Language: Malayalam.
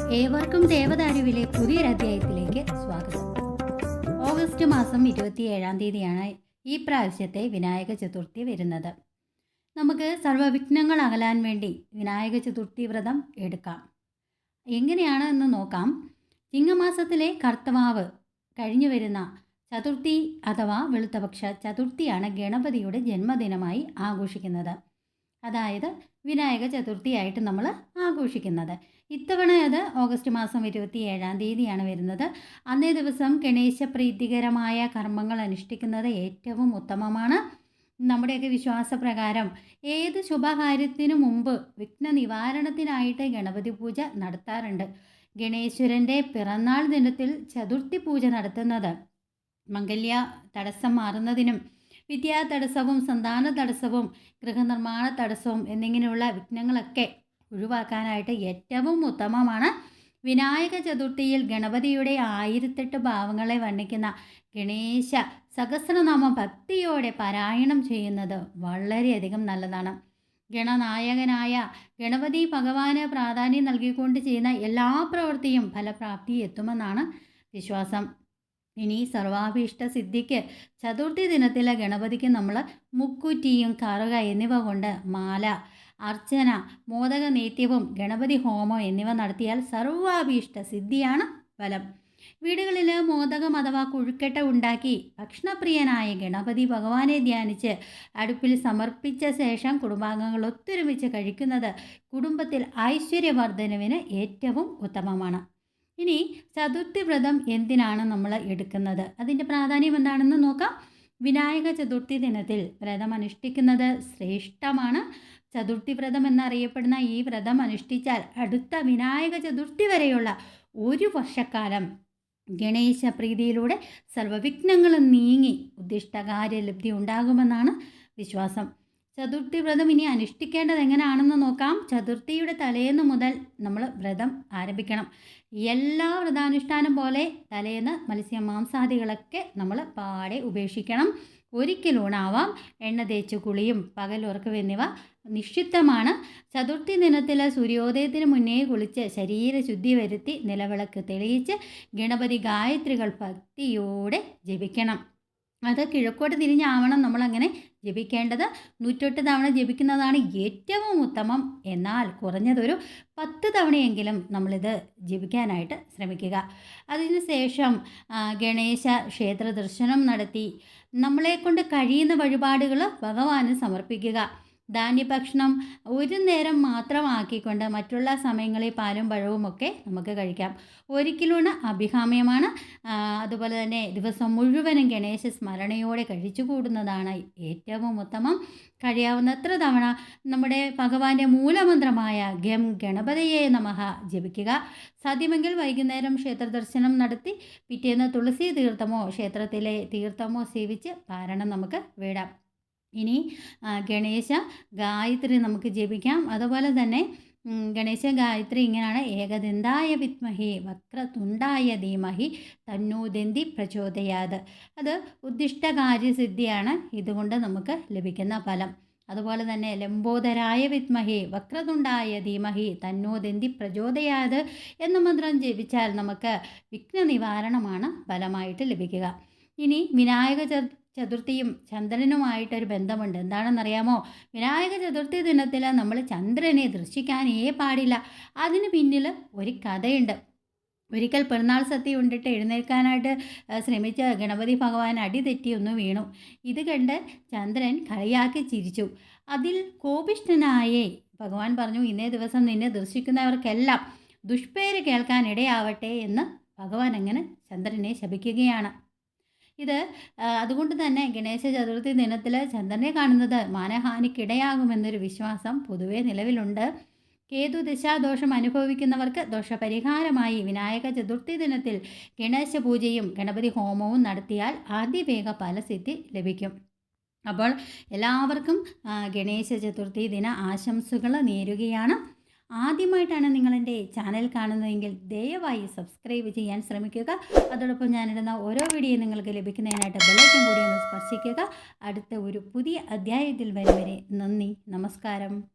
ഏവർക്കും ദേവദാരുവിലെ പുതിയൊരധ്യായത്തിലേക്ക് സ്വാഗതം. ഓഗസ്റ്റ് മാസം ഇരുപത്തിയേഴാം തീയതിയാണ് ഈ പ്രാവശ്യത്തെ വിനായക ചതുർത്ഥി വരുന്നത്. നമുക്ക് സർവവിഘ്നങ്ങൾ അകലാൻ വേണ്ടി വിനായക ചതുർത്ഥി വ്രതം എടുക്കാം. എങ്ങനെയാണ് എന്ന് നോക്കാം. ചിങ്ങമാസത്തിലെ കർത്തവാവ് കഴിഞ്ഞു വരുന്ന ചതുർത്ഥി അഥവാ വെളുത്തപക്ഷ ചതുർത്ഥിയാണ് ഗണപതിയുടെ ജന്മദിനമായി ആഘോഷിക്കുന്നത്. അതായത് വിനായക ചതുർത്ഥിയായിട്ട് നമ്മൾ ആഘോഷിക്കുന്നത്. ഇത്തവണ അത് ഓഗസ്റ്റ് മാസം ഇരുപത്തി ഏഴാം തീയതിയാണ് വരുന്നത്. അന്നേ ദിവസം ഗണേശ പ്രീതികരമായ കർമ്മങ്ങൾ അനുഷ്ഠിക്കുന്നത് ഏറ്റവും ഉത്തമമാണ്. നമ്മുടെയൊക്കെ വിശ്വാസപ്രകാരം ഏത് ശുഭകാര്യത്തിനു മുമ്പ് വിഘ്ന നിവാരണത്തിനായിട്ട് ഗണപതി പൂജ നടത്താറുണ്ട്. ഗണേശ്വരന്റെ പിറന്നാൾ ദിനത്തിൽ ചതുർത്ഥി പൂജ നടത്തുന്നത്. മംഗല്യ തടസ്സം മാറുന്നതിനും വിദ്യാ തടസ്സവും സന്താന തടസ്സവും ഗൃഹനിർമ്മാണ തടസ്സവും എന്നിങ്ങനെയുള്ള വിഘ്നങ്ങളൊക്കെ ഒഴിവാക്കാനായിട്ട് ഏറ്റവും ഉത്തമമാണ്. വിനായക ചതുർത്ഥിയിൽ ഗണപതിയുടെ ആയിരത്തെട്ട് ഭാവങ്ങളെ വർണിക്കുന്ന ഗണേശ സഹസ്രനാമം ഭക്തിയോടെ പാരായണം ചെയ്യുന്നത് വളരെയധികം നല്ലതാണ്. ഗണനായകനായ ഗണപതി ഭഗവാന് പ്രാധാന്യം നൽകിക്കൊണ്ട് ചെയ്യുന്ന എല്ലാ പ്രവൃത്തിയും ഫലപ്രാപ്തി എത്തുമെന്നാണ് വിശ്വാസം. ഇനി സർവാഭീഷ്ട സിദ്ധിക്ക് ചതുർത്ഥി ദിനത്തിലെ ഗണപതിക്ക് നമ്മൾ മുക്കുറ്റിയും കറുക എന്നിവ കൊണ്ട് മാല അർച്ചന മോദക നേത്യവും ഗണപതി ഹോമം എന്നിവ നടത്തിയാൽ സർവാഭീഷ്ട സിദ്ധിയാണ് ഫലം. വീടുകളിൽ മോദകം അഥവാ കുഴുക്കട്ട ഉണ്ടാക്കി ഭക്ഷണപ്രിയനായ ഗണപതി ഭഗവാനെ ധ്യാനിച്ച് അടുപ്പിൽ സമർപ്പിച്ച ശേഷം കുടുംബാംഗങ്ങൾ ഒത്തൊരുമിച്ച് കഴിക്കുന്നത് കുടുംബത്തിൽ ഐശ്വര്യവർദ്ധനവിന് ഏറ്റവും ഉത്തമമാണ്. ഇനി ചതുർത്ഥി വ്രതം എന്തിനാണ് നമ്മൾ എടുക്കുന്നത്? അതിന്റെ പ്രാധാന്യം എന്താണെന്ന് നോക്കാം. വിനായക ചതുർത്ഥി ദിനത്തിൽ വ്രതം അനുഷ്ഠിക്കുന്നത് ശ്രേഷ്ഠമാണ്. ചതുർത്ഥി വ്രതം എന്നറിയപ്പെടുന്ന ഈ വ്രതം അനുഷ്ഠിച്ചാൽ അടുത്ത വിനായക ചതുർത്ഥി വരെയുള്ള ഒരു വർഷക്കാലം ഗണേശ പ്രീതിയിലൂടെ സർവവിഘ്നങ്ങളും നീങ്ങി ഉദ്ദിഷ്ടകാര്യലബ്ധി ഉണ്ടാകുമെന്നാണ് വിശ്വാസം. ചതുർത്ഥി വ്രതം ഇനി അനുഷ്ഠിക്കേണ്ടത് എങ്ങനെയാണെന്ന് നോക്കാം. ചതുർത്ഥിയുടെ തലേന്ന് മുതൽ നമ്മൾ വ്രതം ആരംഭിക്കണം. എല്ലാ വ്രതാനുഷ്ഠാനം പോലെ തലേന്ന് മത്സ്യ മാംസാദികളൊക്കെ നമ്മൾ പാടെ ഉപേക്ഷിക്കണം. ഒരിക്കലൂണാവാം എണ്ണ തേച്ച് കുളിയും പകലുറക്കും എന്നിവ നിഷിദ്ധമാണ്. ചതുർത്ഥി ദിനത്തിൽ സൂര്യോദയത്തിന് മുന്നേ കുളിച്ച് ശരീരശുദ്ധി വരുത്തി നിലവിളക്ക് തെളിയിച്ച് ഗണപതി ഗായത്രികൾ ഭക്തിയോടെ ജപിക്കണം. അത് കിഴക്കോട്ട് തിരിഞ്ഞാവണം നമ്മളങ്ങനെ ജപിക്കേണ്ടത്. നൂറ്റെട്ട് തവണ ജപിക്കുന്നതാണ് ഏറ്റവും ഉത്തമം. എന്നാൽ കുറഞ്ഞതൊരു പത്ത് തവണയെങ്കിലും നമ്മളിത് ജപിക്കാനായിട്ട് ശ്രമിക്കുക. അതിനുശേഷം ഗണേശ ക്ഷേത്ര ദർശനം നടത്തി. നമ്മളെക്കൊണ്ട് കഴിയുന്ന വഴിപാടുകൾ ഭഗവാന് സമർപ്പിക്കുക. ധാന്യഭക്ഷണം ഒരു നേരം മാത്രമാക്കിക്കൊണ്ട് മറ്റുള്ള സമയങ്ങളിൽ പാലും പഴവും ഒക്കെ നമുക്ക് കഴിക്കാം. ഒരിക്കലൂണ് അഭികാമ്യമാണ്. അതുപോലെ തന്നെ ദിവസം മുഴുവനും ഗണേശ സ്മരണയോടെ കഴിച്ചു കൂടുന്നതാണ് ഏറ്റവും ഉത്തമം. കഴിയാവുന്നത്ര തവണ നമ്മുടെ ഭഗവാന്റെ മൂലമന്ത്രമായ ഗം ഗണപതയെ നമഃ ജപിക്കുക. സാധ്യമെങ്കിൽ വൈകുന്നേരം ക്ഷേത്ര ദർശനം നടത്തി പിറ്റേന്ന് തുളസി തീർത്ഥമോ ക്ഷേത്രത്തിലെ തീർത്ഥമോ സേവിച്ച് പാരണം നമുക്ക് വിടാം. ഇനി ഗണേശ ഗായത്രി നമുക്ക് ജപിക്കാം. അതുപോലെ തന്നെ ഗണേശ ഗായത്രി ഇങ്ങനെയാണ് ഏകദന്തായ വിത്മഹി വക്രതുണ്ടായ ധീമഹി തന്നൂദന്തി പ്രചോദയാത്. അത് ഉദ്ദിഷ്ടകാര്യസിദ്ധിയാണ് ഇതുകൊണ്ട് നമുക്ക് ലഭിക്കുന്ന ഫലം. അതുപോലെ തന്നെ ലംബോദരായ വിത്മഹി വക്രതുണ്ടായ ധീമഹി തന്നോദന്തി പ്രചോദയാത് എന്ന മന്ത്രം ജപിച്ചാൽ നമുക്ക് വിഘ്ന നിവാരണമാണ് ഫലമായിട്ട് ലഭിക്കുക. ഇനി വിനായക ചതുർത്ഥിയും ചന്ദ്രനുമായിട്ടൊരു ബന്ധമുണ്ട്. എന്താണെന്നറിയാമോ? വിനായക ചതുർത്ഥി ദിനത്തിൽ നമ്മൾ ചന്ദ്രനെ ദർശിക്കാനേ പാടില്ല. അതിന് പിന്നിൽ ഒരു കഥയുണ്ട്. ഒരിക്കൽ പെരുന്നാൾ സത്യ ഉണ്ടിട്ട് എഴുന്നേൽക്കാനായിട്ട് ശ്രമിച്ച ഗണപതി ഭഗവാൻ അടി തെറ്റിയൊന്ന് വീണു. ഇത് കണ്ട് ചന്ദ്രൻ കളിയാക്കി ചിരിച്ചു. അതിൽ കോപിഷ്ഠനായേ ഭഗവാൻ പറഞ്ഞു ഇന്നേ ദിവസം നിന്നെ ദർശിക്കുന്നവർക്കെല്ലാം ദുഷ്പേര് കേൾക്കാൻ ഇടയാവട്ടെ എന്ന് ഭഗവാൻ അങ്ങനെ ചന്ദ്രനെ ശപിക്കുകയാണ്. ഇത് അതുകൊണ്ട് തന്നെ ഗണേശ ചതുർത്ഥി ദിനത്തിൽ ചന്ദ്രനെ കാണുന്നത് മാനഹാനിക്കിടയാകുമെന്നൊരു വിശ്വാസം പൊതുവെ നിലവിലുണ്ട്. കേതു ദശാദോഷം അനുഭവിക്കുന്നവർക്ക് ദോഷപരിഹാരമായി വിനായക ചതുർത്ഥി ദിനത്തിൽ ഗണേശ പൂജയും ഗണപതി ഹോമവും നടത്തിയാൽ അതിവേഗ ഫലസിദ്ധി ലഭിക്കും. അപ്പോൾ എല്ലാവർക്കും ഗണേശ ചതുർത്ഥി ദിന ആശംസകൾ നേരുകയാണ്. ആദ്യമായിട്ടാണ് നിങ്ങൾ എന്റെ ചാനൽ കാണുന്നതെങ്കിൽ ദയവായി സബ്സ്ക്രൈബ് ചെയ്യാൻ ശ്രമിക്കുക. അതോടൊപ്പം ഞാനിടുന്ന ഓരോ വീഡിയോ നിങ്ങൾക്ക് ലഭിക്കുന്നതിനായിട്ട് ബെല്ലൈക്കൻ കൂടി ഒന്ന് സ്പർശിക്കുക. അടുത്ത ഒരു പുതിയ അധ്യായത്തിൽ വരെ വരെ നന്ദി നമസ്കാരം.